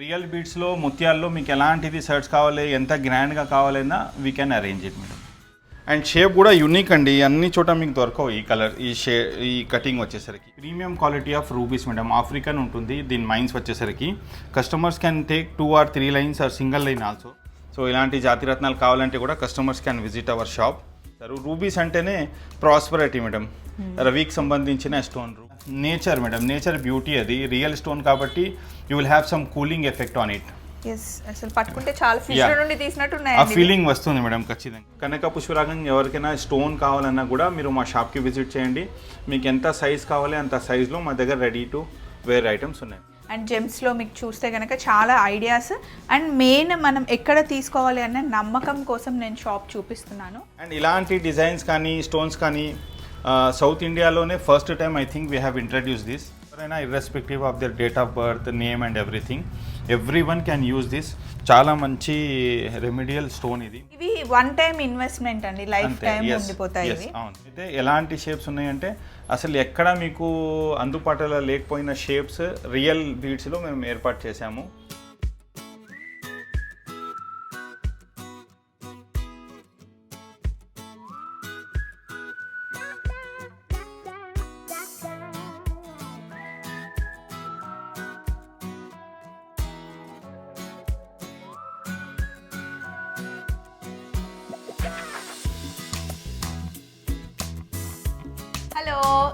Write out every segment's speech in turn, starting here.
Real బీట్స్లో ముత్యాల్లో మీకు ఎలాంటిది షర్ట్స్ కావాలి ఎంత గ్రాండ్గా కావాలన్నా we can arrange it madam and shape కూడా యూనిక్ అండి. అన్ని చోట మీకు దొరకవు ఈ కలర్ ఈ షే ఈ కటింగ్ వచ్చేసరికి. Premium quality of rubies madam African ఉంటుంది. దీని మైన్స్ వచ్చేసరికి. Customers can take two or three lines or single line also so ఇలాంటి జాతిరత్నాలు కావాలంటే కూడా customers can visit our shop rubies అంటేనే ప్రాస్పరిటీ మేడం రవికి సంబంధించిన stone nature madam nature beauty అది రియల్ స్టోన్ కాబట్టి you will have some cooling effect on it. అసలు పట్టుకుంటే చాలా ఫ్రిడ్జ్ Yeah. నుండి తీసినట్టు ఆ ఉన్నాయండి ఫీలింగ్ వస్తుంది మేడం ఖచ్చితంగా. కనక పుష్పరాగం ఎవరికైనా స్టోన్ కావాలన్నా కూడా మీరు మా షాప్కి విజిట్ చేయండి. మీకు ఎంత సైజ్ కావాలి అంత సైజ్లో మా దగ్గర రెడీ టు వేర్ ఐటమ్స్ ఉన్నాయి. అండ్ జెమ్స్లో మీకు చూస్తే కనుక చాలా ఐడియాస్. అండ్ మెయిన్ మనం ఎక్కడ తీసుకోవాలి అన్న నమ్మకం కోసం నేను షాప్ చూపిస్తున్నాను. అండ్ ఇలాంటి డిజైన్స్ కానీ స్టోన్స్ కానీ సౌత్ ఇండియాలోనే first time I think we have introduce this ఎవరైనా irrespective of their date of birth name and everything every one can use this చాలా మంచి రెమిడియల్ స్టోన్ ఇది. ఇవి వన్ టైం ఇన్వెస్ట్మెంట్ అండి లైఫ్ టైం ఉండిపోతాయి అవును. అయితే ఎలాంటి షేప్స్ ఉన్నాయంటే అసలు ఎక్కడ మీకు అందుబాటులో లేకపోయిన షేప్స్ రియల్ బీడ్స్లో మేము ఏర్పాటు చేశాము.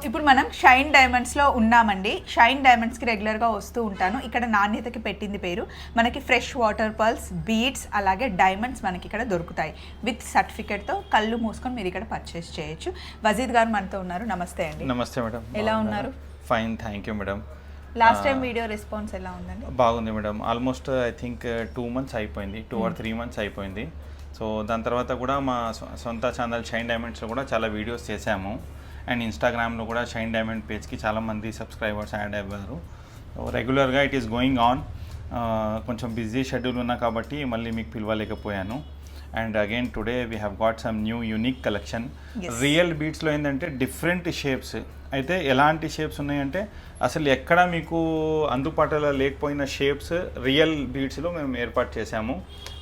ఇప్పుడు మనం షైన్ డైమండ్స్లో ఉన్నామండి. షైన్ డైమండ్స్కి రెగ్యులర్గా వస్తూ ఉంటాను. ఇక్కడ నాణ్యతకి పెట్టింది పేరు. మనకి ఫ్రెష్ వాటర్ పర్ల్స్ బీడ్స్ అలాగే డైమండ్స్ మనకి ఇక్కడ దొరుకుతాయి. విత్ సర్టిఫికేట్తో కళ్ళు మూసుకొని మీరు ఇక్కడ పర్చేస్ చేయొచ్చు. వజీద్ గారు మనతో ఉన్నారు. నమస్తే అండి. నమస్తే మేడం. ఎలా ఉన్నారు? Fine thank you madam. Last time video response ఎలా ఉందండి? బాగుంది madam. Almost I think two months అయిపోయింది. టూ ఆర్ త్రీ మంత్స్ అయిపోయింది. సో దాని తర్వాత కూడా మా సొంత ఛానల్ షైన్ డైమండ్స్లో కూడా చాలా వీడియోస్ చేశాము. అండ్ ఇన్స్టాగ్రామ్లో కూడా షైన్ డైమండ్ పేజ్కి చాలామంది సబ్స్క్రైబర్స్ యాడ్ అయ్యారు. రెగ్యులర్గా ఇట్ ఈస్ గోయింగ్ ఆన్ కొంచెం బిజీ షెడ్యూల్ ఉన్నా కాబట్టి మళ్ళీ మీకు పిలవలేకపోయాను. And again today we have got some new unique collection. Real బీట్స్లో ఏంటంటే డిఫరెంట్ షేప్స్ అయితే ఎలాంటి షేప్స్ ఉన్నాయంటే అసలు ఎక్కడ మీకు అందుబాటులో లేకపోయిన షేప్స్ రియల్ బీట్స్లో మేము ఏర్పాటు చేశాము.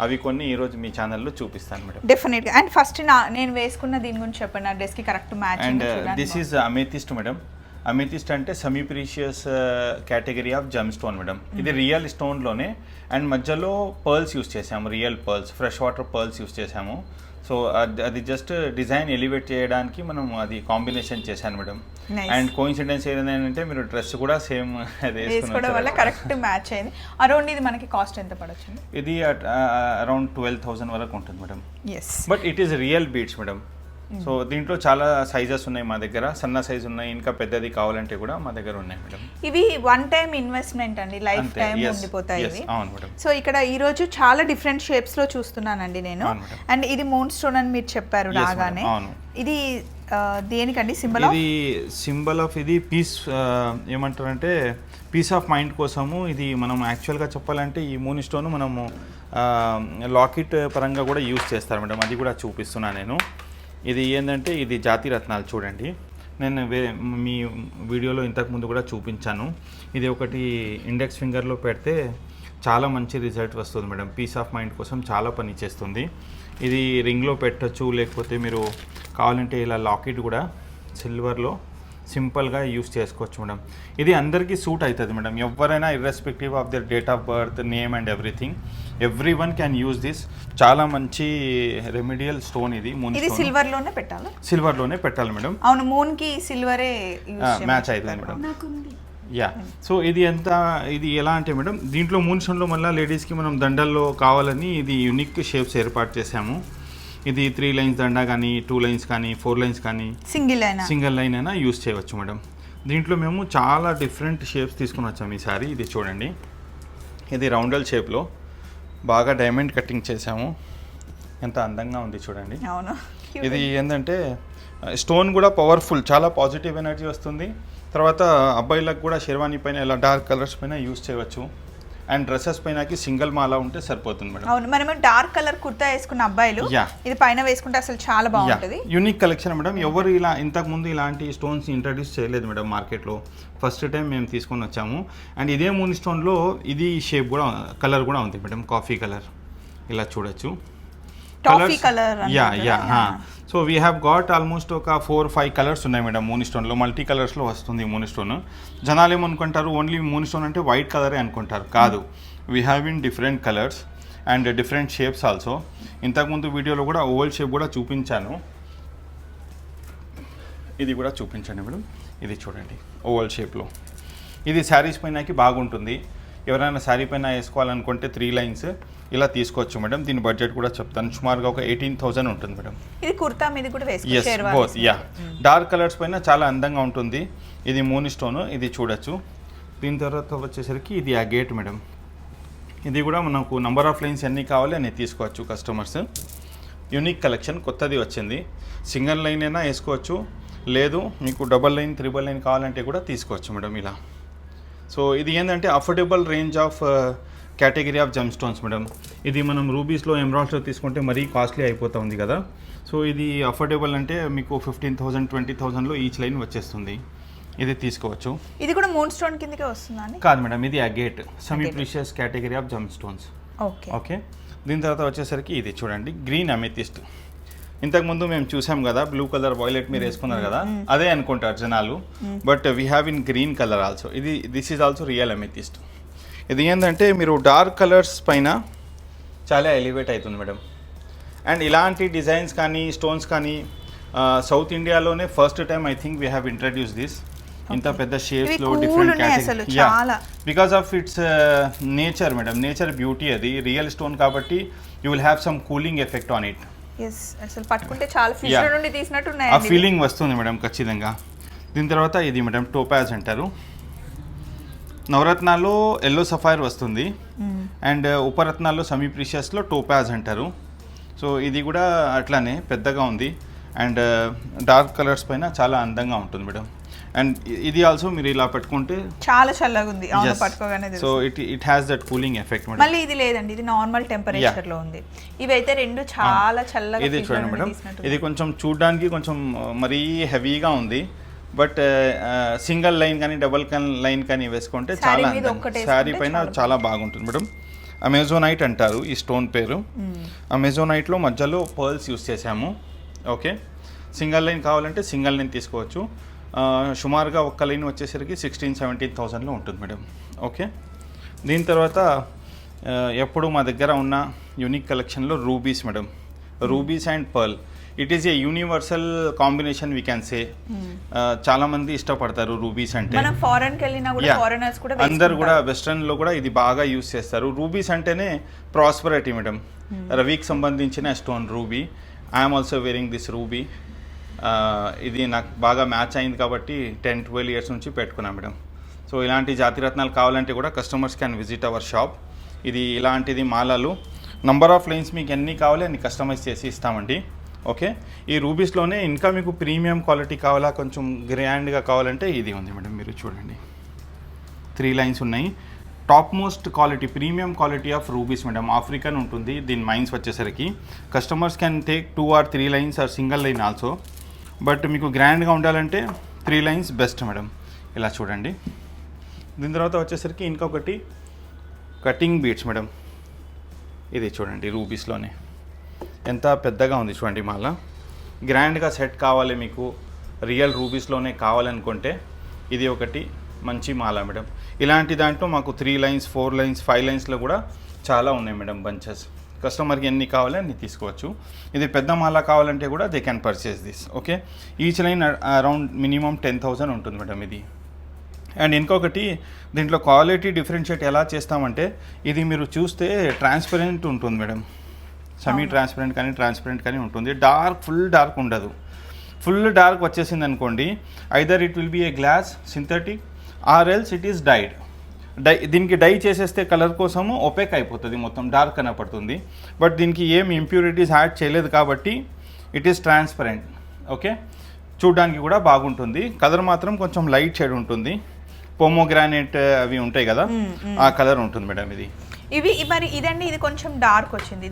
అవి కొన్ని ఈరోజు మీ ఛానల్లో చూపిస్తాను మేడం. డెఫినెట్గా అండ్ ఫస్ట్ నా నేను వేసుకున్న దీని గురించి చెప్పండి. నా డ్రెస్కి correct match and this is amethyst madam. Amethyst అంటే semi precious category of gem stone madam. ఇది రియల్ స్టోన్లోనే అండ్ మధ్యలో పర్ల్స్ యూస్ చేసాము real pearls fresh water pearls use చేసాము సో అది జస్ట్ డిజైన్ ఎలివేట్ చేయడానికి మనం అది కాంబినేషన్ చేశాను మేడం. అండ్ కోయిన్సిడెన్స్ ఏంటంటే మీరు డ్రెస్ కూడా సేమ్ అది వేసుకోవడం వల్ల కరెక్ట్ మ్యాచ్ అయింది. అరౌండ్ ఇది మనకి కాస్ట్ ఎంత పడొచ్చు? ఇది అరౌండ్ ట్వెల్వ్ థౌసండ్ వరకు ఉంటుంది madam. Yes but it is real beads madam. So దీంట్లో చాలా సైజెస్ ఉన్నాయి మా దగ్గర. సన్న సైజ్ ఉన్నాయి ఇంకా పెద్దది కావాలంటే కూడా మా దగ్గర ఉన్నాయి మేడం. ఇవి వన్ టైం ఇన్వెస్ట్మెంట్ అండి లైఫ్ టైం ఉండిపోతాయి ఇవి. అవును మేడం. సో ఇక్కడ ఈ రోజు చాలా డిఫరెంట్ షేప్స్లో చూస్తున్నానండి నేను. అండ్ ఇది మూన్ స్టోన్ అని మీరు చెప్పారు రాగానే. ఇది దేనికండి? సింబల్ ఇది సింబల్ ఆఫ్ ఇది పీస్ ఏమంటారంటే పీస్ ఆఫ్ మైండ్ కోసము. ఇది మనం యాక్చువల్గా చెప్పాలంటే ఈ మూన్ స్టోన్ మనము లాకెట్ పరంగా కూడా యూస్ చేస్తారు మేడం. అది కూడా చూపిస్తున్నాను నేను. ఇది ఏంటంటే ఇది జాతి రత్నాలు చూడండి. నేను వే మీ వీడియోలో ఇంతకు ముందు కూడా చూపించాను. ఇది ఒకటి ఇండెక్స్ ఫింగర్లో పెడితే చాలా మంచి రిజల్ట్ వస్తుంది మేడం. పీస్ ఆఫ్ మైండ్ కోసం చాలా పని చేస్తుంది. ఇది రింగ్లో పెట్టచ్చు లేకపోతే మీరు కావాలంటే ఇలా లాకెట్ కూడా సిల్వర్లో సింపుల్గా యూస్ చేసుకోవచ్చు మేడం. ఇది అందరికీ సూట్ అవుతుంది మేడం. ఎవరైనా irrespective of their date of birth name and everything every one can use this చాలా మంచి రెమిడియల్ స్టోన్ ఇది మూన్ ఇది సిల్వర్లోనే పెట్టాలా? సిల్వర్లోనే పెట్టాలి మేడం. అవును మూన్కి సిల్వరే మ్యాచ్ అవుతుంది మేడం. యా సో ఇది ఎంత ఇది ఎలా అంటే మేడం దీంట్లో మూన్ స్టోన్లో మళ్ళీ లేడీస్కి మనం దండల్లో కావాలని ఇది యునిక్ షేప్స్ ఏర్పాటు చేసాము ఇది త్రీ లైన్స్ దండ కానీ టూ లైన్స్ కానీ ఫోర్ లైన్స్ కానీ సింగిల్ అయినా సింగిల్ లైన్ అయినా యూస్ చేయవచ్చు మేడం. దీంట్లో మేము చాలా డిఫరెంట్ షేప్స్ తీసుకుని వచ్చాము ఈసారి. ఇది చూడండి. ఇది రౌండల్ షేప్లో బాగా డైమండ్ కటింగ్ చేసాము ఎంత అందంగా ఉంది చూడండి. అవును. ఇది ఏంటంటే స్టోన్ కూడా పవర్ఫుల్ చాలా పాజిటివ్ ఎనర్జీ వస్తుంది. తర్వాత అబ్బాయిలకు కూడా షెర్వానీ పైన ఇలా డార్క్ కలర్స్ పైన యూస్ చేయవచ్చు. అండ్ డ్రెస్సెస్ పైనకి సింగిల్ మాల ఉంటే సరిపోతుంది మేడం. అవును మనము డార్క్ కలర్ కుర్తా వేసుకున్న అబ్బాయిలు. ఇది పైన వేసుకుంటే అసలు చాలా బాగుంటది. Unique collection madam. ఎవరు ఇలా ఇంతకు ముందు ఇలాంటి స్టోన్స్ ఇంట్రడ్యూస్ చేయలేదు మేడం మార్కెట్లో. ఫస్ట్ టైం మేము తీసుకొని వచ్చాము. అండ్ ఇదే మూన్ స్టోన్లో ఇది షేప్ కూడా కలర్ కూడా ఉంది మేడం. Coffee colour. ఇలా చూడొచ్చు. Toffee colour yeah yeah. So we have got almost ఒక ఫోర్ ఫైవ్ కలర్స్ ఉన్నాయి మేడం మూన్ స్టోన్లో మల్టీ కలర్స్లో వస్తుంది మూన్ స్టోన్ జనాలు ఏమనుకుంటారు ఓన్లీ మూన్ స్టోన్ అంటే వైట్ కలరే అనుకుంటారు? కాదు. We have in different colours and different shapes also ఇంతకుముందు వీడియోలో కూడా ఓవల్ షేప్ కూడా చూపించాను. ఇది కూడా చూపించండి మేడం. ఇది చూడండి ఓవల్ షేప్లో ఇది శారీస్ పైనకి బాగుంటుంది. ఎవరైనా శారీ పైన వేసుకోవాలనుకుంటే త్రీ లైన్స్ ఇలా తీసుకోవచ్చు మేడం. దీని బడ్జెట్ కూడా చెప్తాను. సుమారుగా ఒక ఎయిటీన్ థౌజండ్ ఉంటుంది మేడం. ఇది కుర్తా మీద కూడా yes both yeah dark colours పైన చాలా అందంగా ఉంటుంది. ఇది మూన్ స్టోన్ ఇది చూడొచ్చు. దీని తర్వాత వచ్చేసరికి ఇది ఆ గేట్ మేడం. ఇది కూడా మనకు నంబర్ ఆఫ్ లైన్స్ ఎన్ని కావాలి అన్ని తీసుకోవచ్చు కస్టమర్స్ యూనిక్ కలెక్షన్ కొత్తది వచ్చింది. సింగిల్ లైన్ అయినా వేసుకోవచ్చు. లేదు మీకు డబల్ లైన్ త్రిబుల్ లైన్ కావాలంటే కూడా తీసుకోవచ్చు మేడం ఇలా. సో ఇది ఏంటంటే affordable range of category of gem stones madam. ఇది మనం రూబీస్లో ఎమరాల్డ్స్లో తీసుకుంటే మరీ కాస్ట్లీ అయిపోతూ ఉంది కదా. సో ఇది అఫోర్డబుల్ అంటే మీకు ఫిఫ్టీన్ థౌసండ్ ట్వంటీ థౌసండ్లో ఈచ్ లైన్ వచ్చేస్తుంది. ఇది తీసుకోవచ్చు. ఇది కూడా మూన్ స్టోన్ కిందకే వస్తుందా కాదు మేడం ఇది agate semi precious category of gem stones okay. Okay. దీని తర్వాత వచ్చేసరికి ఇది చూడండి గ్రీన్ అమెథిస్ట్. ఇంతకుముందు మేము చూసాం కదా బ్లూ కలర్ వైలెట్ మీరు వేసుకున్నారు కదా అదే అనుకుంటారు జనాలు. But we have in green colour also ఇది this is also real amethyst ఇది ఏంటంటే మీరు డార్క్ కలర్స్ పైన చాలా ఎలివేట్ అవుతుంది మేడం అండ్ ఇలాంటి డిజైన్స్ కానీ స్టోన్స్ కానీ సౌత్ ఇండియాలోనే first time I think we have introduce this ఇంత పెద్ద షేప్స్లో different. Because of its nature madam nature beauty అది. రియల్ స్టోన్ కాబట్టి you will have some cooling effect on it yes అసలు పట్టుకుంటే చాలా. నుండి తీసినట్టు ఆ ఫీలింగ్ వస్తుంది మేడం ఖచ్చితంగా. దీని తర్వాత ఇది మేడం టోపాజ్ అంటారు. నవరత్నాల్లో ఎల్లో సఫైర్ వస్తుంది. అండ్ ఉపరత్నాల్లో సెమీ ప్రీషియస్లో టోపాజ్ అంటారు. సో ఇది కూడా అట్లానే పెద్దగా ఉంది. అండ్ డార్క్ కలర్స్ పైన చాలా అందంగా ఉంటుంది మేడం. అండ్ ఇది ఆల్సో మీరు ఇలా పెట్టుకుంటే చాలా చల్లగా ఉంది. అవును పట్టుకోగానే so. It it has that cooling effect madam. మళ్ళీ ఇది లేదండి. ఇది నార్మల్ టెంపరేచర్లో ఉంది. ఇవైతే రెండు చాలా చల్లగా ఇది చూడండి మేడం. ఇది కొంచెం చూడడానికి కొంచెం ఆ, మరీ హెవీగా ఉంది. బట్ సింగిల్ లైన్ కానీ డబుల్ లైన్ కానీ వేసుకుంటే చాలా శారీ పైన చాలా. బాగుంటుంది మేడం. అమెజోనైట్ అంటారు ఈ స్టోన్ పేరు. అమెజోనైట్లో మధ్యలో పర్ల్స్ యూస్ చేసాము ఓకే? సింగిల్ లైన్ కావాలంటే సింగిల్ లైన్ తీసుకోవచ్చు. సుమారుగా ఒక్క లైన్ వచ్చేసరికి సిక్స్టీన్ సెవెంటీన్ థౌసండ్లో ఉంటుంది మేడం. ఓకే? దీని తర్వాత ఎప్పుడు మా దగ్గర ఉన్న యూనిక్ కలెక్షన్లో rubies madam. Rubies and pearl. It is a universal combination we can say చాలా మంది ఇష్టపడతారు రూబీస్ అంటే. ఫారెన్ అందరు కూడా. వెస్ట్రన్లో కూడా ఇది బాగా యూస్ చేస్తారు. రూబీస్ అంటేనే ప్రాస్పరిటీ మేడం రవికి సంబంధించిన stone ruby. I'm also wearing this ruby. ఇది నాకు బాగా మ్యాచ్ అయింది కాబట్టి టెన్ ట్వెల్వ్ ఇయర్స్ నుంచి పెట్టుకున్నా మేడం సో ఇలాంటి జాతిరత్నాలు కావాలంటే కూడా customers can visit our shop ఇది ఇలాంటిది మాలలు. నంబర్ ఆఫ్ లైన్స్ మీకు ఎన్ని కావాలి అన్ని కస్టమైజ్ చేసి ఇస్తామండి. ఓకే? ఈ రూబీస్లోనే ఇంకా మీకు ప్రీమియం క్వాలిటీ కావాలా కొంచెం గ్రాండ్గా కావాలంటే ఇది ఉంది మేడం మీరు చూడండి. త్రీ లైన్స్ ఉన్నాయి. Top most quality premium quality of rubies madam African ఉంటుంది దీని మైన్స్ వచ్చేసరికి. Customers can take two or three lines or single line also. But మీకు గ్రాండ్గా ఉండాలంటే త్రీ లైన్స్ బెస్ట్ మేడం. ఇలా చూడండి. దీని తర్వాత వచ్చేసరికి ఇంకొకటి కటింగ్ బీట్స్ మేడం. ఇది చూడండి రూబీస్లోనే. ఎంత పెద్దగా ఉంది చూడండి మాల. గ్రాండ్గా సెట్ కావాలి మీకు. రియల్ రూబీస్లోనే కావాలనుకుంటే ఇది ఒకటి మంచి మాల మేడం. ఇలాంటి దాంట్లో మాకు three lines four lines five లైన్స్లో కూడా చాలా ఉన్నాయి మేడం బంచెస్. కస్టమర్కి ఎన్ని కావాలి అన్ని తీసుకోవచ్చు. ఇది పెద్ద మాల కావాలంటే కూడా they can purchase this okay? Each line around minimum ten thousand ఉంటుంది మేడం ఇది. అండ్ ఇంకొకటి దీంట్లో క్వాలిటీ డిఫరెన్షియేట్ ఎలా చేస్తామంటే ఇది మీరు చూస్తే ట్రాన్స్పరెంట్ ఉంటుంది మేడం. సెమీ ట్రాన్స్పరెంట్ కానీ ట్రాన్స్పరెంట్ కానీ ఉంటుంది. డార్క్ ఫుల్ డార్క్ ఉండదు. ఫుల్ డార్క్ వచ్చేసింది అనుకోండి either it will be a glass synthetic or else it is dyed dye దీనికి డై చేసేస్తే కలర్ కోసము ఒపెక్ అయిపోతుంది మొత్తం డార్క్ కనపడుతుంది. బట్ దీనికి ఏం ఇంప్యూరిటీస్ యాడ్ చేయలేదు కాబట్టి ఇట్ ఈస్ ట్రాన్స్పరెంట్ ఓకే చూడడానికి కూడా బాగుంటుంది. కలర్ మాత్రం కొంచెం లైట్ షేడ్ ఉంటుంది. పోమోగ్రానైట్ అవి ఉంటాయి కదా? ఆ కలర్ ఉంటుంది మేడం ఇది. ఇవి మరి ఇదండి ఇది కొంచెం డార్క్ వచ్చింది.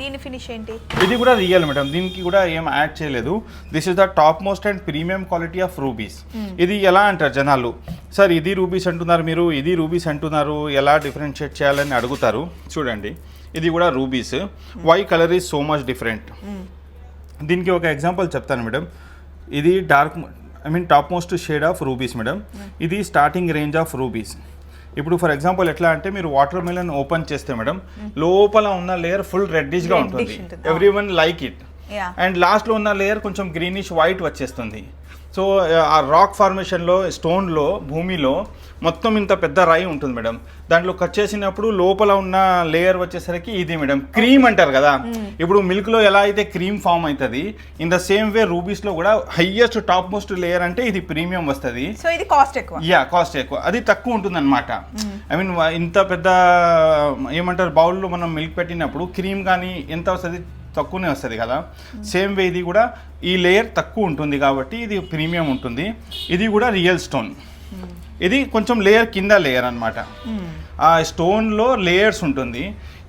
దీని ఫినిష్ ఏంటి? ఇది కూడా రియల్ మేడం దీనికి కూడా ఏం యాడ్ చేయలేదు. This is the top most and premium quality of rubies ఇది ఎలా అంటారు జనాలు? సార్ ఇది రూబీస్ అంటున్నారు మీరు ఇది రూబీస్ అంటున్నారు ఎలా డిఫరెన్షియేట్ చేయాలని అడుగుతారు. చూడండి ఇది కూడా rubies why colour is so much different దీనికి ఒక ఎగ్జాంపుల్ చెప్తాను మేడం ఇది dark I mean top most shade of rubies madam ఇది స్టార్టింగ్ రేంజ్ ఆఫ్ రూబీస్ ఇప్పుడు ఫర్ ఎగ్జాంపుల్ ఎట్లా అంటే మీరు వాటర్ మిలన్ ఓపెన్ చేస్తే మేడం లోపల ఉన్న లేయర్ ఫుల్ రెడ్డిష్గా Reddish ఉంటుంది. Every one like it and లాస్ట్లో ఉన్న లేయర్ కొంచెం గ్రీనిష్ వైట్ వచ్చేస్తుంది. సో ఆ రాక్ ఫార్మేషన్లో స్టోన్లో భూమిలో మొత్తం ఇంత పెద్ద రాయి ఉంటుంది మేడం. దాంట్లో కట్ చేసినప్పుడు లోపల ఉన్న లేయర్ వచ్చేసరికి ఇది మేడం. క్రీమ్ అంటారు కదా. ఇప్పుడు మిల్క్లో ఎలా అయితే క్రీమ్ ఫామ్ అవుతుంది ఇన్ ద సేమ్ వే రూబీస్లో కూడా హయ్యెస్ట్ టాప్ మోస్ట్ లేయర్ అంటే ఇది ప్రీమియం వస్తుంది. సో ఇది కాస్ట్ ఎక్కువ. యా కాస్ట్ ఎక్కువ. అది తక్కువ ఉంటుంది అనమాట ఐ మీన్ ఇంత పెద్ద ఏమంటారు బౌల్లో మనం మిల్క్ పెట్టినప్పుడు క్రీమ్ కానీ ఎంత వస్తుంది? తక్కువనే వస్తుంది కదా. సేమ్ వే ఇది కూడా ఈ లేయర్ తక్కువ ఉంటుంది కాబట్టి ఇది ప్రీమియం ఉంటుంది. ఇది కూడా రియల్ స్టోన్. ఇది కొంచెం లేయర్ కింద లేయర్ అనమాట ఆ స్టోన్లో లేయర్స్ ఉంటుంది.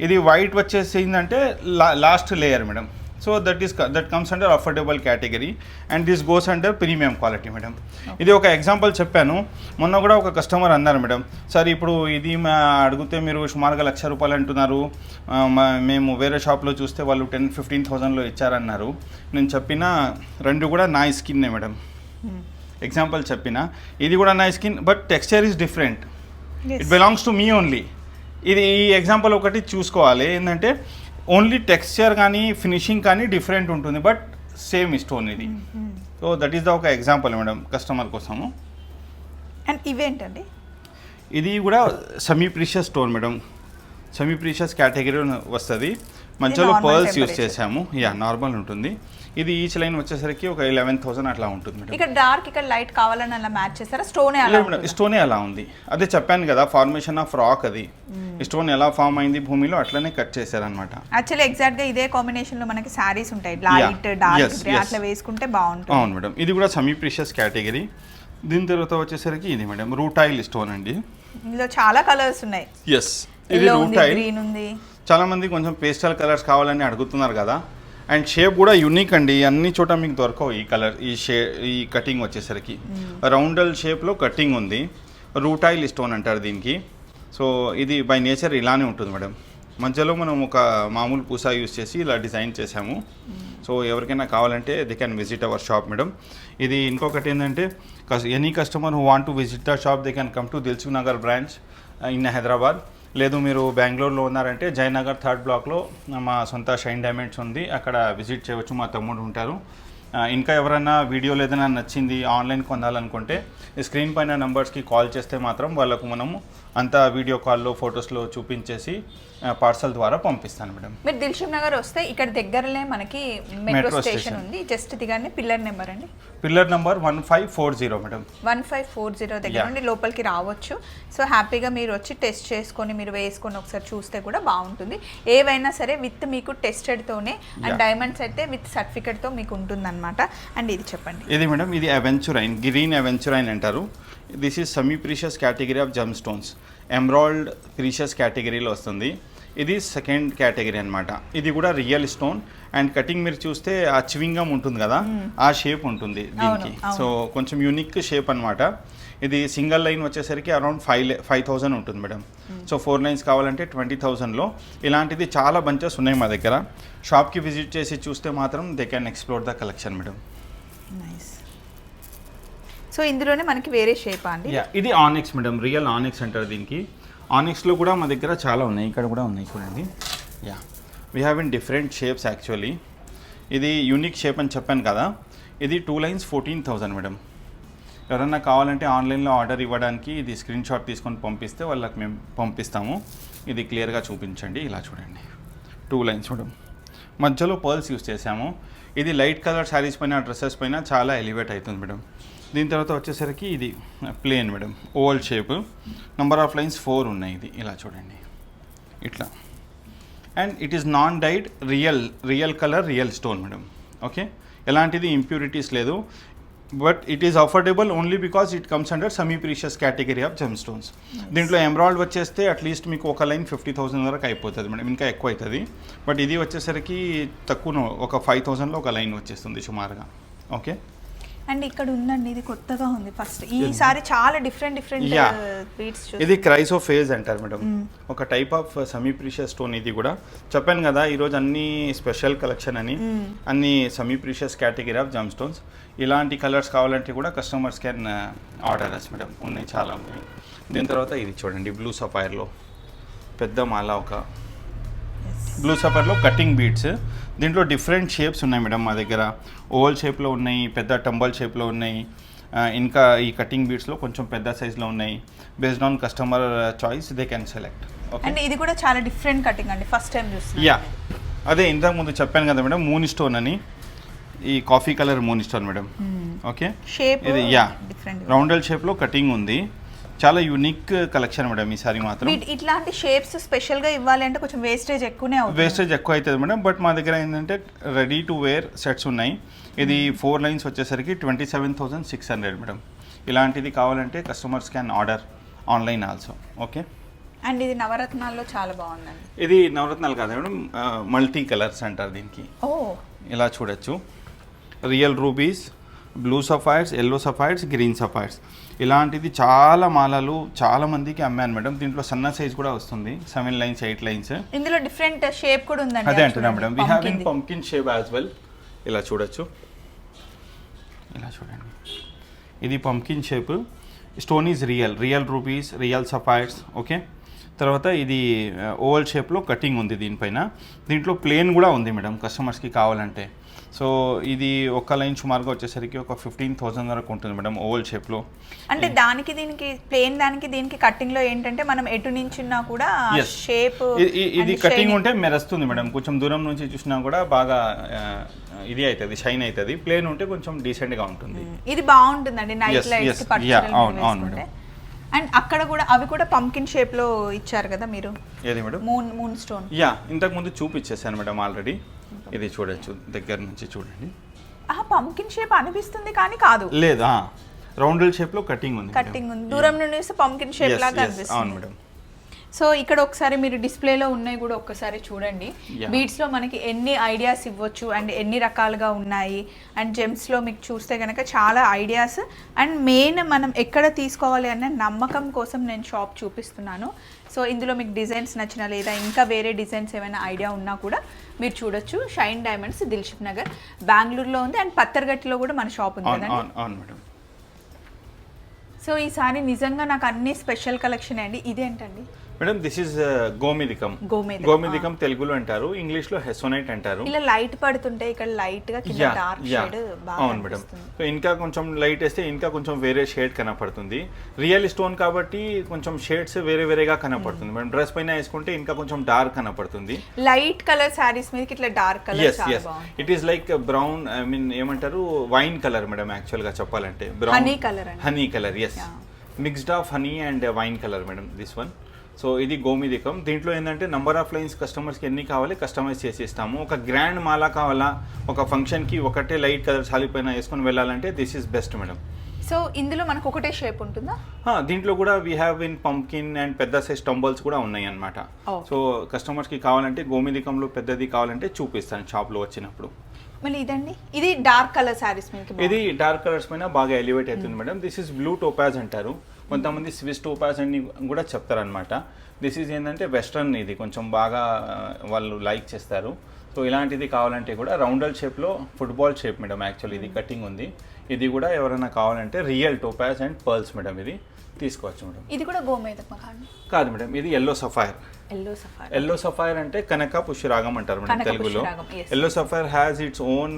ఇది వైట్ వచ్చేసిందంటే లా last layer madam so that is that comes under affordable category and this goes under premium quality madam ఇది ఒక ఎగ్జాంపుల్ చెప్పాను. మొన్న కూడా ఒక కస్టమర్ అన్నారు మేడం సార్ ఇప్పుడు ఇది మా అడిగితే మీరు సుమారుగా లక్ష రూపాయలు అంటున్నారు. మేము వేరే షాప్లో చూస్తే వాళ్ళు టెన్ ఫిఫ్టీన్ థౌజండ్లో ఇచ్చారన్నారు. నేను చెప్పిన రెండు కూడా నా స్కిన్నే మేడం ఎగ్జాంపుల్ చెప్పిన ఇది కూడా నా skin but texture is different it belongs to me only ఇది ఈ ఎగ్జాంపుల్ ఒకటి చూసుకోవాలి. ఏంటంటే ఓన్లీ టెక్స్చర్ కానీ ఫినిషింగ్ కానీ డిఫరెంట్ ఉంటుంది బట్ సేమ్ స్టోన్ ఇది. సో దట్ ఈస్ ద ఒక ఎగ్జాంపుల్ మేడం కస్టమర్ కోసము. అండ్? ఇవేంటండి ఇది కూడా semi precious stone madam semi precious category వస్తుంది. మధ్యలో పర్ల్స్ యూస్. చేసాము యా నార్మల్ ఉంటుంది. ఇది ఈచ్ లైన్ వచ్చేసరికి ఒక ఎలెవెన్ థౌసండ్ అట్లా ఉంటుంది మేడం. ఇక్కడ డార్క్ ఇక్కడ లైట్ కావాలని అలా మ్యాచ్ చేస్తారా? స్టోనే అలా లేదు మేడం స్టోనే అలా ఉంది. అదే చెప్పాను కదా ఫార్మేషన్ ఆఫ్ రాక్ అది. స్టోన్ ఎలా ఫామ్ అయింది భూమిలో అట్లనే కట్ చేశారనమాట యాక్చువల్లీ ఎగ్జాక్ట్గా ఇదే కాంబినేషన్లో మనకి శారీస్ ఉంటాయి. Light dark. అట్లా వేసుకుంటే బాగుంటుంది. అవును మేడం ఇది కూడా సమీ ప్రీషియస్ కేటగిరీ దీని తర్వాత వచ్చేసరికి ఇది మేడం రూటైల్ స్టోన్ అండి. ఇందులో చాలా కలర్స్ ఉన్నాయి. ఎస్ ఇది రూటైల్ గ్రీన్ ఉంది. చాలా మంది కొంచెం పేస్టల్ కలర్స్ కావాలని అడుగుతున్నారు కదా. అండ్ షేప్ కూడా యునిక్ అండి. అన్ని చోట మీకు దొరకవు ఈ కలర్ ఈ షే ఈ కటింగ్ వచ్చేసరికి. రౌండల్ షేప్లో కటింగ్ ఉంది. రూటైల్ స్టోన్ అంటారు దీనికి. సో ఇది బై నేచర్ ఇలానే ఉంటుంది మేడం. మధ్యలో మనం ఒక మామూలు పూసా యూస్ చేసి ఇలా డిజైన్ చేసాము సో ఎవరికైనా కావాలంటే they can visit our shop madam. ఇది ఇంకొకటి ఏంటంటే any customer who want to visit the shop they can come to Dilsukh Nagar branch in Hyderabad లేదు మీరు బెంగళూరులో ఉన్నారంటే జయనగర్ థర్డ్ బ్లాక్లో మా సొంత షైన్ డైమండ్స్ ఉంది. అక్కడ విజిట్ చేయవచ్చు మా తమ్ముడు ఉంటారు. ఇంకా ఎవరైనా వీడియోలు ఏదైనా నచ్చింది ఆన్లైన్ కొనాలనుకుంటే ఈ స్క్రీన్ పైన నెంబర్స్కి కాల్ చేస్తే మాత్రం వాళ్ళకు మనము అంతా వీడియో కాల్లో ఫొటోస్లో చూపించేసి పార్సల్ ద్వారా పంపిస్తాను మేడం. మీరు దిల్షుక్ నగర్ వస్తే ఇక్కడ దగ్గరలో మనకి మెట్రో స్టేషన్. ఉంది. జస్ట్ దిగానే పిల్లర్ నెంబర్ అండి. Pillar number one five four zero madam. One five four zero దగ్గర. నుండి లోపలికి రావచ్చు. సో హ్యాపీగా మీరు వచ్చి టెస్ట్ చేసుకొని మీరు వేసుకొని ఒకసారి చూస్తే కూడా బాగుంటుంది. ఏవైనా సరే విత్ మీకు టెస్టెడ్తోనే అండ్. డైమండ్స్ అయితే విత్ సర్టిఫికేట్తో మీకు ఉంటుందన్నమాట. అండ్ ఇది చెప్పండి. ఇది మేడం ఇది అవెంచురైన్ గ్రీన్ అవెంచురైన్ అంటారు. This is semi precious category of gem stones emerald precious కేటగిరీలో వస్తుంది. ఇది సెకండ్ కేటగిరీ అన్నమాట. ఇది కూడా రియల్ స్టోన్ అండ్ కటింగ్ మీరు చూస్తే ఆ చివింగం ఉంటుంది కదా ఆ షేప్ ఉంటుంది దీనికి. సో కొంచెం యూనిక్ షేప్ అన్నమాట. ఇది సింగిల్ లైన్ వచ్చేసరికి అరౌండ్ ఫైవ్ ఫైవ్ థౌజండ్ ఉంటుంది మేడం. సో ఫోర్ లైన్స్ కావాలంటే ట్వంటీ థౌజండ్లో ఇలాంటిది చాలా బంచెస్ ఉన్నాయి మా దగ్గర. షాప్కి విజిట్ చేసి చూస్తే మాత్రం they can explore the collection madam. Nice so ఇందులోనే మనకి వేరే షేప్ అండి? ఇది ఆనిక్స్ మేడం. రియల్ ఆనిక్స్ అంటారు దీనికి. ఆనిక్స్లో కూడా మా దగ్గర చాలా ఉన్నాయి. ఇక్కడ కూడా ఉన్నాయి చూడండి. Yeah we have in different shapes actually ఇది యూనిక్ షేప్ అని చెప్పాను కదా. ఇది two lines fourteen thousand madam ఎవరన్నా కావాలంటే ఆన్లైన్లో ఆర్డర్ ఇవ్వడానికి ఇది స్క్రీన్ షాట్ తీసుకొని పంపిస్తే వాళ్ళకి మేము పంపిస్తాము. ఇది క్లియర్గా చూపించండి. ఇలా చూడండి. టూ లైన్స్ చూడం మధ్యలో పర్ల్స్ యూస్ చేసాము ఇది లైట్ కలర్ శారీస్ పైన డ్రెస్సెస్ పైన చాలా ఎలివేట్ అవుతుంది మేడం దీని తర్వాత వచ్చేసరికి ఇది plain madam oval shape number of lines four ఉన్నాయి ఇది. ఇలా చూడండి. ఇట్లా. And it is non dyed real real colour real stone madam okay ఎలాంటిది ఇంప్యూరిటీస్ లేదు. But it is affordable only because it comes under semi precious category of gem stones దీంట్లో emerald వచ్చేస్తే at least మీకు ఒక లైన్ ఫిఫ్టీ థౌసండ్ వరకు అయిపోతుంది madam ఇంకా ఎక్కువ అవుతుంది బట్ ఇది వచ్చేసరికి తక్కువ ఒక ఫైవ్ థౌసండ్లో ఒక లైన్ వచ్చేస్తుంది సుమారుగా. ఓకే అండ్ ఇక్కడ ఉందండి ఇది కొత్తగా ఉంది ఫస్ట్ ఈసారి చాలా డిఫరెంట్ డిఫరెంట్. బీట్స్ ఇది క్రైసో ఫేజ్ అంటారు మేడం. ఒక type of semi precious stone ఇది కూడా. చెప్పాను కదా ఈరోజు అన్ని స్పెషల్ కలెక్షన్ అని. అన్ని semi precious category of gem stones ఇలాంటి కలర్స్ కావాలంటే కూడా customers can order us madam. ఉన్నాయి చాలా ఉన్నాయి. దీని తర్వాత ఇది చూడండి బ్లూ సఫైర్లో పెద్ద మాల ఒక బ్లూ సఫర్లో కటింగ్ బీడ్స్ దీంట్లో డిఫరెంట్ షేప్స్ ఉన్నాయి మేడం మా దగ్గర. ఓవల్ షేప్లో ఉన్నాయి పెద్ద టంబల్ షేప్లో ఉన్నాయి. ఇంకా ఈ కటింగ్ బీడ్స్లో కొంచెం పెద్ద సైజ్లో ఉన్నాయి. Based on customer choice they can select okay and ఇది కూడా చాలా డిఫరెంట్ కటింగ్ అండి ఫస్ట్ టైం చూస్తున్నాను యా అదే ఇంతకు ముందు చెప్పాను కదా మేడం మూన్ స్టోన్ అని. ఈ coffee colour moon stone madam okay shape ఇది యా రౌండల్ షేప్లో కటింగ్ ఉంది. చాలా యూనిక్ కలెక్షన్ మేడం ఈసారి మాత్రం. ఇట్లాంటి షేప్స్ స్పెషల్గా ఇవ్వాలి అంటే కొంచెం వేస్టేజ్ ఎక్కువనే వేస్టేజ్ ఎక్కువ అవుతుంది మేడం. బట్ మా దగ్గర ఏంటంటే రెడీ టు వేర్ సెట్స్ ఉన్నాయి. ఇది ఫోర్ లైన్స్ వచ్చేసరికి twenty seven thousand six hundred madam. ఇలాంటిది కావాలంటే customers can order online also okay and ఇది నవరత్నాల్లో చాలా బాగుందండి. ఇది నవరత్నాలు కాదు మేడం. మల్టీ కలర్స్ అంటారు దీనికి. ఓ. ఇలా చూడొచ్చు. Real rubies blue sapphires yellow sapphires green sapphires ఇలాంటిది చాలా మాలలు చాలా మందికి అమ్మాను మేడం దీంట్లో సన్న సైజ్ కూడా వస్తుంది. సెవెన్ లైన్స్ ఎయిట్ లైన్స్ ఇందులో డిఫరెంట్ షేప్ కూడా ఉందండి అదే అంటున్నా madam. We have in. Pumpkin shape as well ఇలా చూడొచ్చు. ఇలా చూడండి. ఇది pumpkin shape stone is real real rubies real sapphires okay తర్వాత ఇది ఓవల్ షేప్లో కటింగ్ ఉంది దీనిపైన. దీంట్లో ప్లేన్ కూడా ఉంది మేడం కస్టమర్స్కి కావాలంటే. సో ఇది ఒక్క లైన్ సుమారుగా వచ్చేసరికి ఒక ఫిఫ్టీన్ థౌసండ్ వరకు ఉంటుంది మేడం ఓవల్ షేప్లో. అంటే దానికి దీనికి ప్లేన్ దానికి దీనికి కట్టింగ్లో ఏంటంటే మనం ఎటు నించున్నా కూడా. షేప్ ఇది కటింగ్ ఉంటే మెరుస్తుంది మేడం. కొంచెం దూరం నుంచి చూసినా కూడా బాగా ఇది అవుతుంది షైన్ అవుతుంది ప్లేన్ ఉంటే కొంచెం డీసెంట్గా ఉంటుంది. ఇది బాగుంటుందండి నైట్ మీద అవును, అవును వేసుకుంటే. అండ్ అక్కడ కూడా అవి కూడా పంకిన్ షేప్లో ఇచ్చారు కదా మీరు? ఏది madam? Moon moon stone yeah ఇంతకు ముందు చూపించేసాను మేడం ఆల్రెడీ ఇది చూడొచ్చు దగ్గర నుంచి చూడండి. ఆ పంకిన్ షేప్ అనిపిస్తుంది కానీ కాదు. లేదా రౌండల్ షేప్లో కటింగ్ ఉంది కట్టింగ్ ఉంది. దూరం నుండి చూస్తే పంకిన్ షేప్ లాగా yes, అవును అనిపిస్తుంది మేడం. సో ఇక్కడ ఒకసారి మీరు డిస్ప్లేలో ఉన్నాయి కూడా ఒక్కసారి చూడండి. Yeah. బీట్స్లో మనకి ఎన్ని ఐడియాస్ ఇవ్వచ్చు అండ్ ఎన్ని రకాలుగా ఉన్నాయి. అండ్ జెమ్స్లో మీకు చూస్తే కనుక చాలా ఐడియాస్. అండ్ మెయిన్ మనం ఎక్కడ తీసుకోవాలి అనే నమ్మకం కోసం నేను షాప్ చూపిస్తున్నాను. సో ఇందులో మీకు డిజైన్స్ నచ్చిన లేదా ఇంకా వేరే డిజైన్స్ ఏమైనా ఐడియా ఉన్నా కూడా మీరు చూడొచ్చు. షైన్ డైమండ్స్ దిల్షుక్ నగర్ బెంగళూరులో ఉంది. అండ్ పత్తర్గట్టిలో కూడా మన షాప్ ఉంది కదండి. సో ఈసారి నిజంగా నాకు అన్ని స్పెషల్ కలెక్షన్ అండి. ఇదేంటండి? మేడం దిస్ ఇస్ గోమిదికం గోమిదికం తెలుగులో అంటారు ఇంగ్లీష్లో హెసోనైట్ అంటారు. ఇలా లైట్ పడుతుంటే ఇక్కడ లైట్గా కింద డార్క్ షేడ్ అవును మేడం. సో ఇంకా కొంచెం లైట్ వేస్తే ఇంకా కొంచెం వేరే షేడ్ కనపడుతుంది. రియల్ స్టోన్ కాబట్టి కొంచెం షేడ్స్ వేరే వేరేగా కనపడుతుంది. మేడం డ్రెస్ పైన వేసుకుంటే ఇంకా కొంచెం డార్క్ కనపడుతుంది. లైట్ కలర్ శారీస్ మీదకి ఇట్లా dark colour it is like brown I mean ఏమంటారు? వైన్ కలర్ మేడం యాక్చువల్గా చెప్పాలంటే. Honey colour అండి. Honey colour yes. Mixed of honey and wine colour madam this one so ఇది గోమిదికం. దీంట్లో ఏంటంటే నంబర్ ఆఫ్ లైన్స్ కస్టమర్స్కి ఎన్ని కావాలి కస్టమైజ్ చేసి ఇస్తాము ఒక గ్రాండ్ మాలా కావాలా ఒక ఫంక్షన్కి ఒకటే లైట్ కలర్ సాలిపైన వేసుకొని వెళ్ళాలంటే this is best madam so ఇందులో మనకు ఒకటే షేప్ ఉంటుందా? దీంట్లో కూడా we have in pumpkin and పెద్ద సైజ్ టంబల్స్ కూడా ఉన్నాయి అన్నమాట. Oh. సో కస్టమర్స్కి కావాలంటే గోమిదికంలో పెద్దది కావాలంటే చూపిస్తాను షాప్లో వచ్చినప్పుడు. మళ్ళీ ఇదండి? ఇది డార్క్ కలర్ శారీస్ ఇది డార్క్ కలర్స్ పైన బాగా ఎలివేట్ అవుతుంది madam this is blue topaz అంటారు. కొంతమంది స్విస్ టోపాజ్ అని కూడా చెప్తారనమాట దిస్ ఈజ్ ఏంటంటే వెస్ట్రన్ ఇది కొంచెం బాగా వాళ్ళు లైక్ చేస్తారు. సో ఇలాంటిది కావాలంటే కూడా రౌండల్ షేప్లో ఫుట్బాల్ షేప్ మేడం యాక్చువల్లీ ఇది కటింగ్ ఉంది. ఇది కూడా ఎవరైనా కావాలంటే real topaz and pearls madam ఇది తీసుకోవచ్చు మేడం. ఇది కూడా గోమేదక కాదు? కాదు మేడం ఇది yellow sapphire. Yellow sapphire. Yellow sapphire అంటే కనక పుష్యరాగం అంటారు మేడం తెలుగులో. Yellow sapphire has its own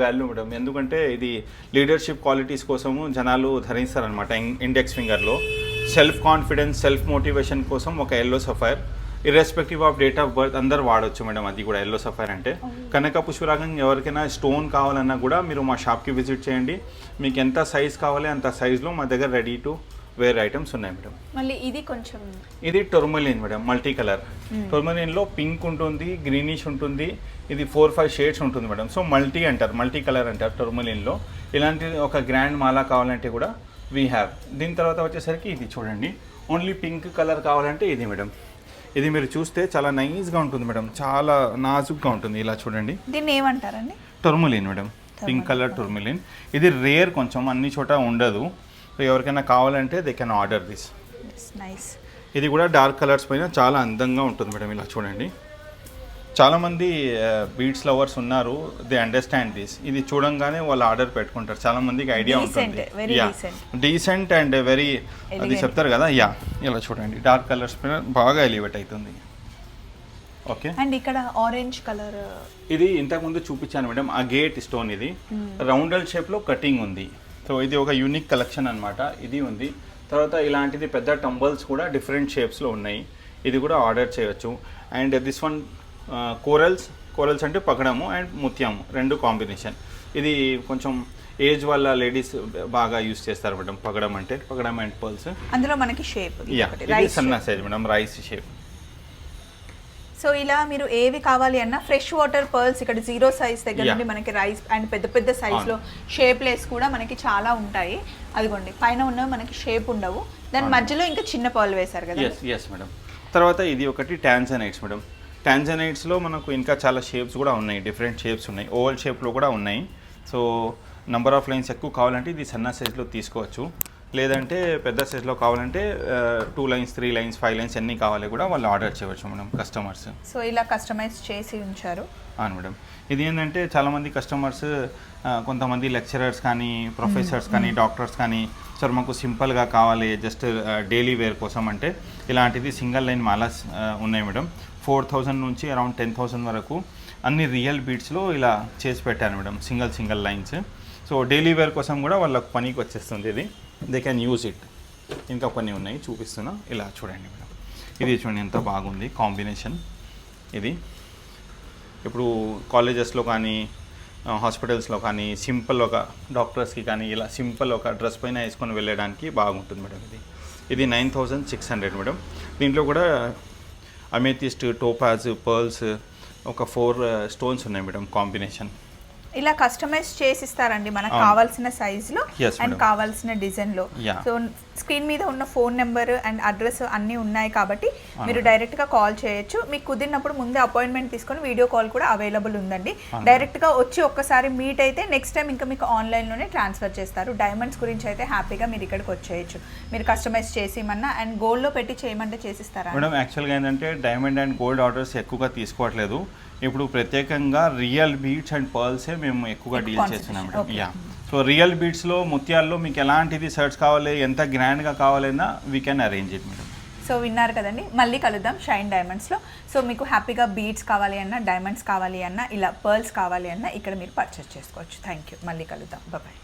value madam ఎందుకంటే ఇది లీడర్షిప్ క్వాలిటీస్ కోసము జనాలు ధరిస్తారనమాట ఇండెక్స్ ఫింగర్లో సెల్ఫ్ కాన్ఫిడెన్స్ సెల్ఫ్ మోటివేషన్ కోసం ఒక yellow sapphire. Irrespective of date of birth అందరు వాడొచ్చు మేడం అది కూడా ఎల్లో సఫైర్ అంటే. కనక పుష్పరాగం ఎవరికైనా స్టోన్ కావాలన్నా కూడా మీరు మా షాప్కి విజిట్ చేయండి. మీకు ఎంత సైజ్ కావాలి అంత సైజ్లో మా దగ్గర రెడీ టు వేర్ ఐటమ్స్ ఉన్నాయి మేడం. మళ్ళీ ఇది కొంచెం ఇది టొర్మలిన్ మేడం మల్టీ కలర్ టొర్మలిన్లో పింక్ ఉంటుంది గ్రీనిష్ ఉంటుంది ఇది ఫోర్ ఫైవ్ షేడ్స్ ఉంటుంది మేడం. సో మల్టీ అంటారు మల్టీ కలర్ అంటారు టొర్మలిన్లో. ఇలాంటి ఒక గ్రాండ్ మాలా కావాలంటే కూడా వీ హ్యావ్ దీని తర్వాత వచ్చేసరికి ఇది చూడండి. ఓన్లీ పింక్ కలర్ కావాలంటే ఇది మేడం. ఇది మీరు చూస్తే చాలా నైస్గా ఉంటుంది మేడం. చాలా నాజుగ్గా ఉంటుంది ఇలా చూడండి. దీన్ని ఏమంటారండి? Tourmaline madam. Pink colour tourmaline ఇది రేర్ కొంచెం అన్ని చోట ఉండదు. సో ఎవరికైనా కావాలంటే they can order this nice ఇది కూడా డార్క్ కలర్స్ పైన చాలా అందంగా ఉంటుంది మేడం ఇలా చూడండి. చాలామంది బీడ్స్ లవర్స్ ఉన్నారు దే అండర్స్టాండ్ దిస్ ఇది చూడంగానే వాళ్ళు ఆర్డర్ పెట్టుకుంటారు. చాలా మందికి ఐడియా ఉంటుంది. డీసెంట్ అండ్ వెరీ అది. చెప్తారు కదా యా ఇలా చూడండి. డార్క్ కలర్స్ పైన బాగా ఎలివేట్ అవుతుంది. ఓకే అండ్ ఇక్కడ ఆరెంజ్ కలర్ ఇది ఇంతకుముందు చూపించాను మేడం. ఆ గేట్ స్టోన్ ఇది. రౌండల్ షేప్లో కటింగ్ ఉంది. సో ఇది ఒక యూనిక్ కలెక్షన్ అన్నమాట. ఇది ఉంది. తర్వాత ఇలాంటిది పెద్ద టంబల్స్ కూడా డిఫరెంట్ షేప్స్లో ఉన్నాయి. ఇది కూడా ఆర్డర్ చేయొచ్చు. And this one corals corals అంటే పగడము అండ్ ముత్యము రెండు కాంబినేషన్ ఇది కొంచెం ఏజ్ వల్ల లేడీస్ బాగా యూస్ చేస్తారు మేడం. పగడం అంటే పగడం అండ్ పర్ల్స్ అందులో మనకి షేప్ యా ఇది సన్న size madam rice shape so ఇలా మీరు ఏవి కావాలి అన్నా ఫ్రెష్ వాటర్ పర్ల్స్ ఇక్కడ జీరో సైజ్ దగ్గర. నుండి మనకి రైస్ అండ్ పెద్ద పెద్ద size లో షేప్లెస్ కూడా మనకి చాలా ఉంటాయి. అదిగోండి పైన ఉన్నవి మనకి షేప్ ఉండవు. దాని. మధ్యలో ఇంకా చిన్న పర్ల్ వేశారు కదా? ఎస్ ఎస్ మేడం తర్వాత ఇది ఒకటి టాన్జనైట్స్ మేడం టాన్జనైట్స్లో మనకు ఇంకా చాలా షేప్స్ కూడా ఉన్నాయి. డిఫరెంట్ షేప్స్ ఉన్నాయి. ఓవల్ షేప్లో కూడా ఉన్నాయి. సో నంబర్ ఆఫ్ లైన్స్ ఎక్కువ కావాలంటే ఇది సన్న సైజ్లో తీసుకోవచ్చు. లేదంటే పెద్ద సైజ్లో కావాలంటే two lines three lines five lines ఎన్ని కావాలి కూడా వాళ్ళు ఆర్డర్ చేయవచ్చు మేడం కస్టమర్స్ సో ఇలా కస్టమైజ్ చేసి ఉంచారు. అవును మేడం. ఇది ఏంటంటే చాలామంది కస్టమర్స్ కొంతమంది లెక్చరర్స్ కానీ ప్రొఫెసర్స్ కానీ డాక్టర్స్ కానీ సార్ మాకు సింపుల్గా కావాలి జస్ట్ డైలీ వేర్ కోసం అంటే ఇలాంటిది సింగిల్ లైన్ మాలాస్ ఉన్నాయి మేడం. ఫోర్ థౌజండ్ నుంచి అరౌండ్ టెన్ థౌసండ్ వరకు అన్ని రియల్ బీట్స్లో ఇలా చేసి పెట్టాను madam single single lines so daily wear కోసం కూడా వాళ్ళకు పనికి వచ్చేస్తుంది ఇది. దే క్యాన్ యూజ్ ఇట్ ఇంకా కొన్ని ఉన్నాయి చూపిస్తున్నా. ఇలా చూడండి మేడం. ఇది చూడండి ఎంత బాగుంది కాంబినేషన్. ఇది ఇప్పుడు కాలేజెస్లో కానీ హాస్పిటల్స్లో కానీ సింపుల్ ఒక డాక్టర్స్కి కానీ ఇలా సింపుల్ ఒక డ్రెస్ పైన వేసుకొని వెళ్ళడానికి బాగుంటుంది మేడం ఇది. ఇది nine thousand six hundred madam. దీంట్లో కూడా అమేథిస్ట్ టోపాజ్ పర్ల్స్ ఒక ఫోర్ స్టోన్స్ ఉన్నాయి మేడం కాంబినేషన్. ఇలా కస్టమైజ్ చేసి ఇస్తారండి మనకు. కావాల్సిన సైజ్లో అండ్. కావాల్సిన డిజైన్లో. సో స్క్రీన్ మీద ఉన్న ఫోన్ నెంబర్ అండ్ అడ్రస్ అన్నీ ఉన్నాయి కాబట్టి. మీరు డైరెక్ట్గా కాల్ చేయొచ్చు మీకు కుదిరినప్పుడు ముందే అపాయింట్మెంట్ తీసుకొని వీడియో కాల్ కూడా అవైలబుల్ ఉందండి అవును. డైరెక్ట్గా వచ్చి ఒక్కసారి మీట్ అయితే నెక్స్ట్ టైం ఇంకా మీకు ఆన్లైన్లోనే ట్రాన్స్ఫర్ చేస్తారు డైమండ్స్ గురించి అయితే హ్యాపీగా మీరు ఇక్కడికి వచ్చేయచ్చు మీరు కస్టమైజ్ చేసి ఇమన్నా అండ్ గోల్డ్లో పెట్టి చేయమంటే చేసిస్తారా మేడం యాక్చువల్గా ఏంటంటే డైమండ్ అండ్ గోల్డ్ ఆర్డర్స్ ఎక్కువగా తీసుకోవట్లేదు ఇప్పుడు ప్రత్యేకంగా రియల్ బీట్స్ అండ్ పర్ల్సే మేము ఎక్కువగా ఎక్కువ డీల్. చేస్తున్నాం మేడం. యా సో రియల్ బీట్స్లో ముత్యాల్లో మీకు ఎలాంటిది సర్చ్ కావాలి ఎంత గ్రాండ్గా కావాలన్నా we can arrange it madam so విన్నారు కదండి. మళ్ళీ కలుద్దాం షైన్ డైమండ్స్లో సో మీకు హ్యాపీగా బీడ్స్ కావాలి అన్నా డైమండ్స్ కావాలి అన్నా ఇలా పర్ల్స్ కావాలి అన్నా ఇక్కడ మీరు పర్చేస్ చేసుకోవచ్చు. థ్యాంక్ యూ మళ్ళీ కలుద్దాం. బాయ్